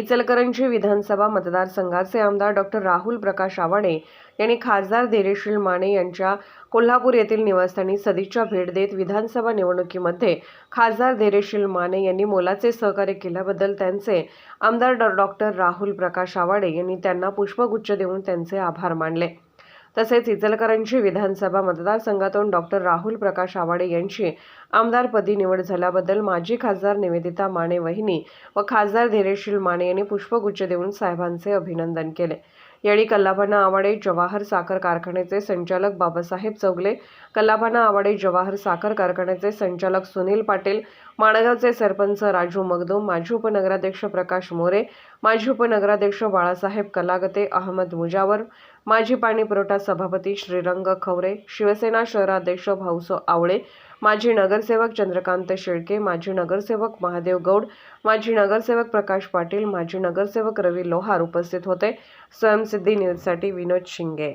इचलकरंजी विधानसभा मतदारसंघाचे आमदार डॉक्टर राहुल प्रकाश आवाडे यांनी खासदार धैर्यशील माने यांच्या कोल्हापूर येथील निवासस्थानी सदिच्छा भेट देत विधानसभा निवडणुकीमध्ये खासदार धैर्यशील माने यांनी मोलाचे सहकार्य केल्याबद्दल त्यांचे आमदार डॉ- डॉक्टर राहुल प्रकाश आवाडे यांनी त्यांना पुष्पगुच्छ देऊन त्यांचे आभार मानले. तसेच इचलकरांची विधानसभा मतदारसंघातून डॉक्टर राहुल प्रकाश आवाडे यांची आमदारपदी निवड झाल्याबद्दल माजी खासदार निवेदिता माने वहिनी व खासदार धैर्यशील माने यांनी पुष्पगुच्छ देऊन साहेबांचे अभिनंदन केले. यावेळी कल्लाभाना आवाडे जवाहर साखर कारखान्याचे संचालक बाबासाहेब चौगले कल्लाभाना आवाडे जवाहर साखर कारखान्याचे संचालक सुनील पाटील माणगावचे सरपंच राजू मगदूम माजी उपनगराध्यक्ष प्रकाश मोरे माजी उपनगराध्यक्ष बाळासाहेब कलागते अहमद मुजावर माजी पाणी पुरवठा सभापती श्रीरंग खवरे शिवसेना शहराध्यक्ष भाऊसो आवळे माजी नगरसेवक चंद्रकांत शेळके माजी नगरसेवक महादेव गौड माजी नगरसेवक प्रकाश पाटील माजी नगरसेवक रवी लोहार उपस्थित होते. स्वयंसिद्धी न्यूजसाठी विनोद शिंगे.